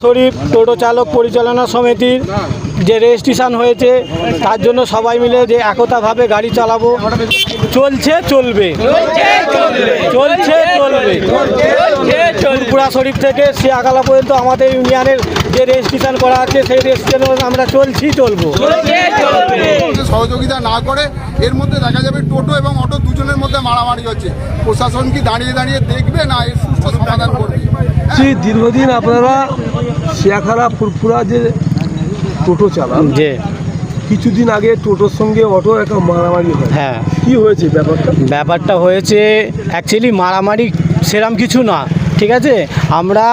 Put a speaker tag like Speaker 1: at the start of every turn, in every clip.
Speaker 1: শরীফ টোটো চালক পরিচালনা সমিতির যে রেজিস্ট্রেশন হয়েছে তার জন্য সবাই মিলে যে একতাভাবে গাড়ি চালাবো। চলছে চলবে। চলছে চলবে। ফুরপুরা শরীফ থেকে শিয়াখালা পর্যন্ত আমাদের ইউনিয়নের যে রেজিস্ট্রেশন করা আছে সেই রেজিস্ট্রেশন আমরা চলছি চলবো।
Speaker 2: সহযোগিতা না করে এর মধ্যে দেখা যাবে টোটো এবং অটো দুজনের মধ্যে মারামারি হচ্ছে। প্রশাসন কি দাঁড়িয়ে দাঁড়িয়ে দেখবে না এর সুষ্ঠু সমাধান করবে?
Speaker 3: দীর্ঘদিন আপনারা শিয়াখালা ফুরফুরা যে টোটো চালান
Speaker 1: যে
Speaker 3: কিছুদিন আগে টোটোর সঙ্গে অটো একটা মারামারি হয়।
Speaker 1: হ্যাঁ।
Speaker 3: কি হয়েছে ব্যাপারটা?
Speaker 1: ব্যাপারটা হয়েছে অ্যাকচুয়ালি মারামারি সেরম কিছু না ঠিক আছে? আমরা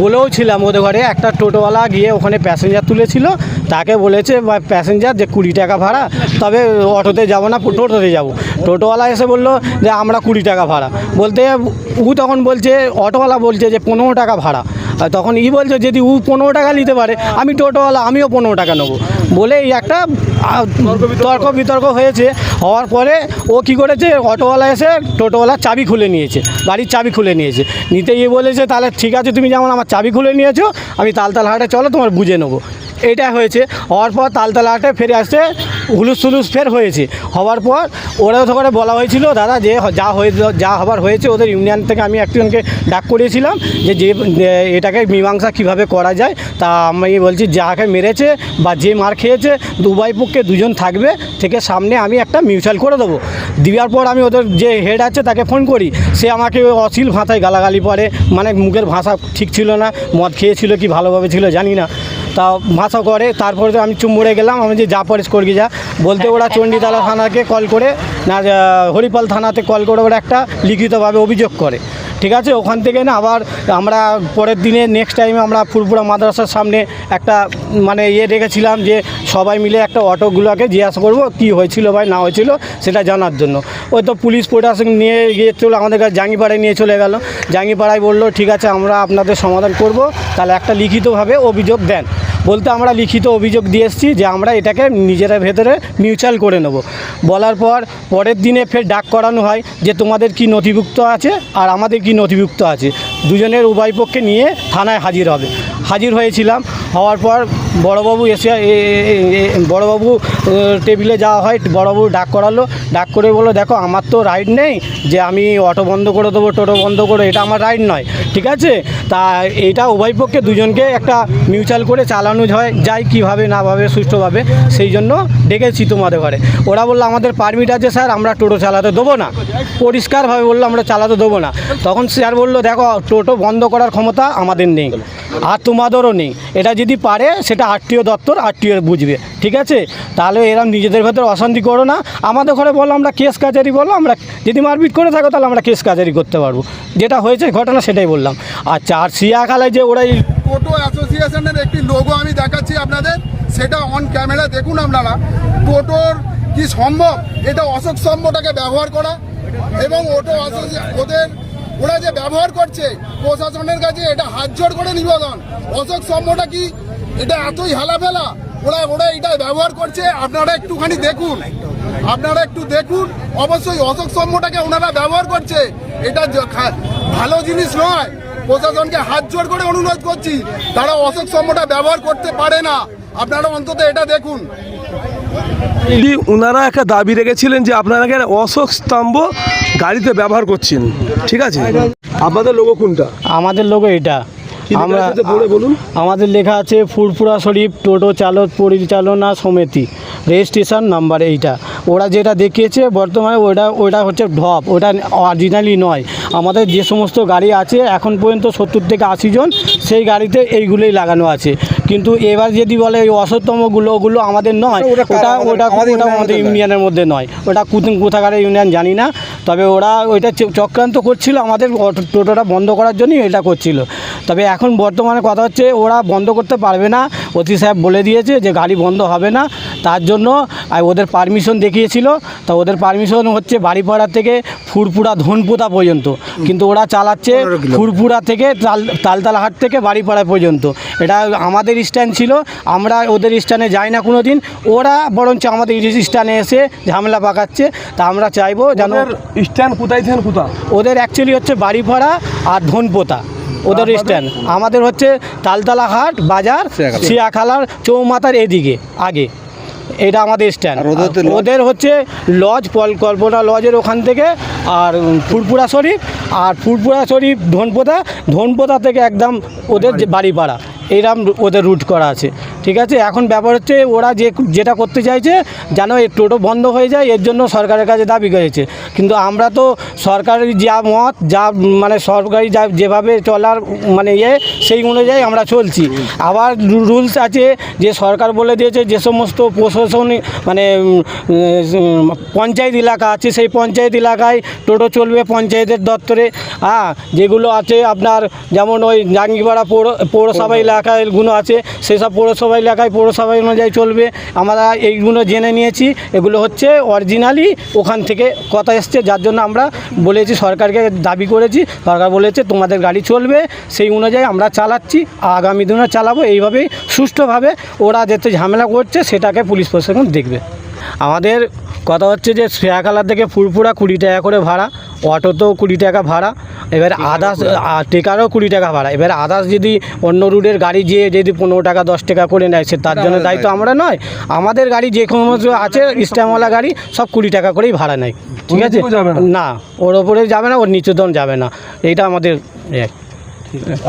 Speaker 1: বলেও ছিলাম ওদের ঘরে একটা টোটোওয়ালা গিয়ে ওখানে প্যাসেঞ্জার তুলেছিল তাকে বলেছে প্যাসেঞ্জার যে কুড়ি টাকা ভাড়া তবে অটোতে যাব না টোটোতে যাব। টোটোওয়ালা এসে বলল যে আমরা কুড়ি টাকা ভাড়া। বলতে ও তখন বলছে অটোওয়ালা বলছে যে পনেরো টাকা ভাড়া। আর তখন ই বলছে যদি ও পনেরো টাকা নিতে পারে, আমি টোটোওয়ালা, আমিও পনেরো টাকা নেব। বলে এই একটা তর্ক বিতর্ক হয়েছে, হওয়ার পরে ও কি করেছে, অটোওয়ালা এসে টোটোওয়ালার চাবি খুলে নিয়েছে, বাড়ির চাবি খুলে নিয়েছে। নিতে গিয়ে বলেছে, তাহলে ঠিক আছে, তুমি যেমন আমার চাবি খুলে নিয়েছো, আমি তালতাল হাটে, চলো তোমার বুঝে নেব। এটা হয়েছে। হওয়ার পর তালতাল হাটে ফিরে আসতে হুলুস তুলুস ফের হয়েছে। হওয়ার পর ওরা তো করে বলা হয়েছিল, দাদা, যে যা হয়ে, যা হবার হয়েছে, ওদের ইউনিয়ন থেকে আমি একজনকে ডাক করিয়েছিলাম যে যে এটাকে মীমাংসা কীভাবে করা যায়? তা আমি বলছি, যাকে মেরেছে বা যে মার খেয়েছে, দুবাই পক্ষে দুজন থাকবে, থেকে সামনে আমি একটা মিউচুয়াল করে দেবো। দেওয়ার পর আমি ওদের যে হেড আছে, তাকে ফোন করি। সে আমাকে অশ্লীল ভাষায় গালাগালি পরে মানে মুখের ভাষা ঠিক ছিল না, মদ খেয়েছিল কি ভালোভাবে ছিল জানি না। তা ভাষা করে, তারপরে তো আমি চুম্বড়ে গেলাম। আমি যে যা পারিস করবি যা। বলতে ওরা চণ্ডীতলা থানাকে কল করে, না হরিপাল থানাতে কল করে ওরা একটা লিখিতভাবে অভিযোগ করে। ঠিক আছে? ওখান থেকে না আবার আমরা পরের দিনে নেক্সট টাইমে আমরা ফুরপুরা মাদ্রাসার সামনে একটা মানে ইয়ে রেখেছিলাম যে সবাই মিলে একটা অটোগুলোকে জিজ্ঞাসা করব, কী হয়েছিল ভাই, না হয়েছিল, সেটা জানার জন্য। ওই তো পুলিশ প্রশাসন নিয়ে গিয়ে চলো, আমাদের কাছে জাঙ্গিপাড়ায় নিয়ে চলে গেল। জাঙ্গিপাড়ায় বলল, ঠিক আছে, আমরা আপনাদের সমাধান করব। তাহলে একটা লিখিতভাবে অভিযোগ দেন। বলতে আমরা লিখিত অভিযোগ দিয়ে এসেছি যে আমরা এটাকে নিজেরা ভেতরে মিউচুয়াল করে নেব। বলার পর পরের দিনে ফের ডাক করানো হয় যে তোমাদের কি নথিভুক্ত আছে আর আমাদের কি নথিভুক্ত আছে। দুজনের উভয় পক্ষে নিয়ে থানায় হাজির হবে। হাজির হয়েছিলাম। হওয়ার পর বড়বাবু এসে বড়বাবু টেবিলে যাওয়া হয়, বড়বাবু ডাক করালো। ডাক করে বলল, দেখো, আমার তো রাইড নেই, যে আমি অটো বন্ধ করে দেবো, টোটো বন্ধ করে, এটা আমার রাইড নয়। ঠিক আছে? তা এটা উভয় পক্ষে দুজনকে একটা মিউচুয়াল করে চালানো হয় যায় কীভাবে নাভাবে সুষ্ঠুভাবে। সেই জন্য ডেকেছি তোমাদের ঘরে। ওরা বলল, আমাদের পারমিট আছে স্যার আমরা টোটো চালাতে দেবো না। পরিষ্কারভাবে বলল, আমরা চালাতে দেবো না। তখন স্যার বলল, দেখো, টোটো বন্ধ করার ক্ষমতা আমাদের নেই। আর তোমাদেরও নেই। এটা যদি পারে, সেটা আরটিও দপ্তর আরটিও বুঝবে। ঠিক আছে? তাহলে এরম নিজেদের ভেতরে অশান্তি করো না। আমাদের ঘরে বলো, আমরা কেস কাচারি বলো, আমরা যদি মারপিট করে থাকো, তাহলে আমরা কেস কাচারি করতে পারব। যেটা হয়েছে, ঘটনা সেটাই বললাম। আর সিয়াখালায় যে ওরা
Speaker 2: টোটো অ্যাসোসিয়েশনের একটি লোগো আমি দেখাচ্ছি আপনাদের। সেটা অন ক্যামেরা দেখুন আপনারা। টোটোর কি সম্ভব? এটা অশোক স্তম্ভটাকে ব্যবহার করা। এবং ওটো অ্যাসোসিয়ে- ওদের ওরা যে ব্যবহার করছে প্রশাসনের কাছে এটা হাত জোড় করে নিবেদন। অশোক স্তম্ভটা কি? এটা এতই হেলাফেলা? ওরা ওরা এটা ব্যবহার করছে, আপনারা একটুখানি দেখুন। আপনারা একটু দেখুন, অবশ্যই অশোক স্তম্ভটাকে ওনারা ব্যবহার করছে। এটা ভালো জিনিস নয়। প্রশাসনকে হাত জোড় করে অনুরোধ করছি, তারা অশোক স্তম্ভটা ব্যবহার করতে পারে না। আপনারা অন্তত এটা দেখুন।
Speaker 3: ওনারা একটা দাবি রেখেছিলেন যে আপনারা অশোক স্তম্ভ গাড়িতে ব্যবহার করছেন ঠিক আছে? আপনাদের লোগো কোনটা?
Speaker 1: আমাদের লোক এটা। আমরা
Speaker 3: বলুন।
Speaker 1: আমাদের লেখা আছে ফুরফুরা শরীফ টোটো চালক পরিচালনা সমিতি রেজিস্ট্রেশন নাম্বার এইটা। ওরা যেটা দেখিয়েছে বর্তমানে ওটা ওটা হচ্ছে ঢপ ওটা অরিজিনালি নয়। আমাদের যে সমস্ত গাড়ি আছে এখন পর্যন্ত সত্তর থেকে আশি জন সেই গাড়িতে এইগুলোই লাগানো আছে। কিন্তু এবার যদি বলে এই অসতমগুলো ওগুলো আমাদের নয় ওটা ওটা ওটা আমাদের ইউনিয়নের মধ্যে নয়। ওটা কোথাকার ইউনিয়ন জানি না। তবে ওরা ওইটা চক্রান্ত করছিল আমাদের টোটোটা বন্ধ করার জন্যই এটা করছিল। তবে এখন বর্তমানে কথা হচ্ছে ওরা বন্ধ করতে পারবে না। অতি সাহেব বলে দিয়েছে যে গাড়ি বন্ধ হবে না। তার জন্য ওদের পারমিশন দেখিয়েছিল। তা ওদের পারমিশন হচ্ছে বাড়িপাড়া থেকে ফুরপুরা ধনপুতা পর্যন্ত। কিন্তু ওরা চালাচ্ছে ফুরপুরা থেকে তাল তালতালাহাট থেকে বাড়িপাড়া পর্যন্ত। এটা আমাদের স্ট্যান্ড ছিল। আমরা ওদের স্ট্যান্ডে যাই না কোনো দিন ওরা বরঞ্চ আমাদের স্ট্যান্ডে এসে ঝামেলা পাকাচ্ছে। তা আমরা চাইব যেন
Speaker 3: স্ট্যান্ড কোথায় থাকেন কোথা?
Speaker 1: ওদের অ্যাকচুয়ালি হচ্ছে বাড়ি বাড়িপাড়া আর ধনপোতা ওদের স্ট্যান্ড। আমাদের হচ্ছে তালতলা হাট বাজার শিয়াখালার চৌমাথার এদিকে আগে। এটা আমাদের স্ট্যান্ড। ওদের হচ্ছে লজ পল- কল্পনা লজের ওখান থেকে আর ফুরপুরা শরীফ আর ফুরপুরা শরীফ ধনপোতা ধনপোতা থেকে একদম ওদের যে বাড়ি। পাড়া এরম ওদের রুট করা আছে। ঠিক আছে? এখন ব্যাপার হচ্ছে ওরা যে যেটা করতে চাইছে, যেন এই টোটো বন্ধ হয়ে যায়, এর জন্য সরকারের কাছে দাবি করেছে। কিন্তু আমরা তো সরকারের যা মত, যা মানে সরকারি যা যেভাবে চলার মানে ইয়ে সেই অনুযায়ী আমরা চলছি। আবার রুলস আছে যে সরকার বলে দিয়েছে, যে সমস্ত প্রশাসনিক মানে পঞ্চায়েত এলাকা আছে, সেই পঞ্চায়েত এলাকায় টোটো চলবে পঞ্চায়েতের দপ্তরে। হ্যাঁ যেগুলো আছে আপনার যেমন ওই জাঙ্গিপাড়া পৌর, পৌরসভা এলাকাগুলো আছে, সেসব পৌরসভা এলাকায় পৌরসভা অনুযায়ী চলবে। আমরা এইগুলো জেনে নিয়েছি, এগুলো হচ্ছে অরিজিনালি ওখান থেকে কথা এসছে, যার জন্য আমরা বলেছি, সরকারকে দাবি করেছি, সরকার বলেছে তোমাদের গাড়ি চলবে, সেই অনুযায়ী আমরা চালাচ্ছি, আগামী দিনে চালাবো, এইভাবেই সুষ্ঠুভাবে ওরা যেতে ঝামেলা করছে, সেটাকে পুলিশ প্রশাসন দেখবে। আমাদের কথা হচ্ছে যে শেয়াখালার থেকে ফুরফুরা কুড়ি টাকা করে ভাড়া অটোতেও কুড়ি টাকা ভাড়া এবার আদার্স টেকারও কুড়ি টাকা ভাড়া। এবার আদার্স যদি অন্য রুটের গাড়ি যেয়ে যদি পনেরো টাকা দশ টাকা করে নেয় সে তার জন্য দায়িত্ব আমরা নয়। আমাদের গাড়ি যে কোনো আছে স্ট্যাম্পওয়ালা গাড়ি সব কুড়ি টাকা করেই ভাড়া নেয়। ঠিক আছে?
Speaker 3: না?
Speaker 1: ওর ওপরে যাবে না ওর নিচুদন যাবে না। এইটা আমাদের।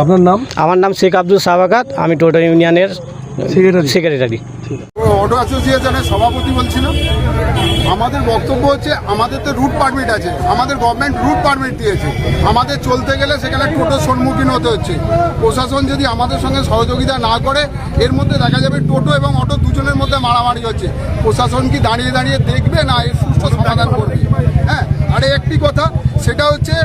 Speaker 3: আপনার নাম?
Speaker 1: আমার নাম শেখ আব্দুল সাবাকাত আমি টোটো ইউনিয়নের
Speaker 3: Secretary?
Speaker 1: সেক্রেটারি
Speaker 2: অটো অ্যাসোসিয়েশনের সভাপতি বলছিলাম। আমাদের বক্তব্য হচ্ছে, আমাদের তো রুট পারমিট আছে। আমাদের গভর্নমেন্ট রুট পারমিট দিয়েছে। আমাদের চলতে গেলে সেখানে টোটোর সম্মুখীন হতে হচ্ছে। প্রশাসন যদি আমাদের সঙ্গে সহযোগিতা না করে, এর মধ্যে দেখা যাবে টোটো এবং অটো দুজনের মধ্যে মারামারি হচ্ছে। প্রশাসন কি দাঁড়িয়ে দাঁড়িয়ে দেখবে না এর সুস্থ সমাধান করবে? হ্যাঁ আর একটি কথা, সেটা হচ্ছে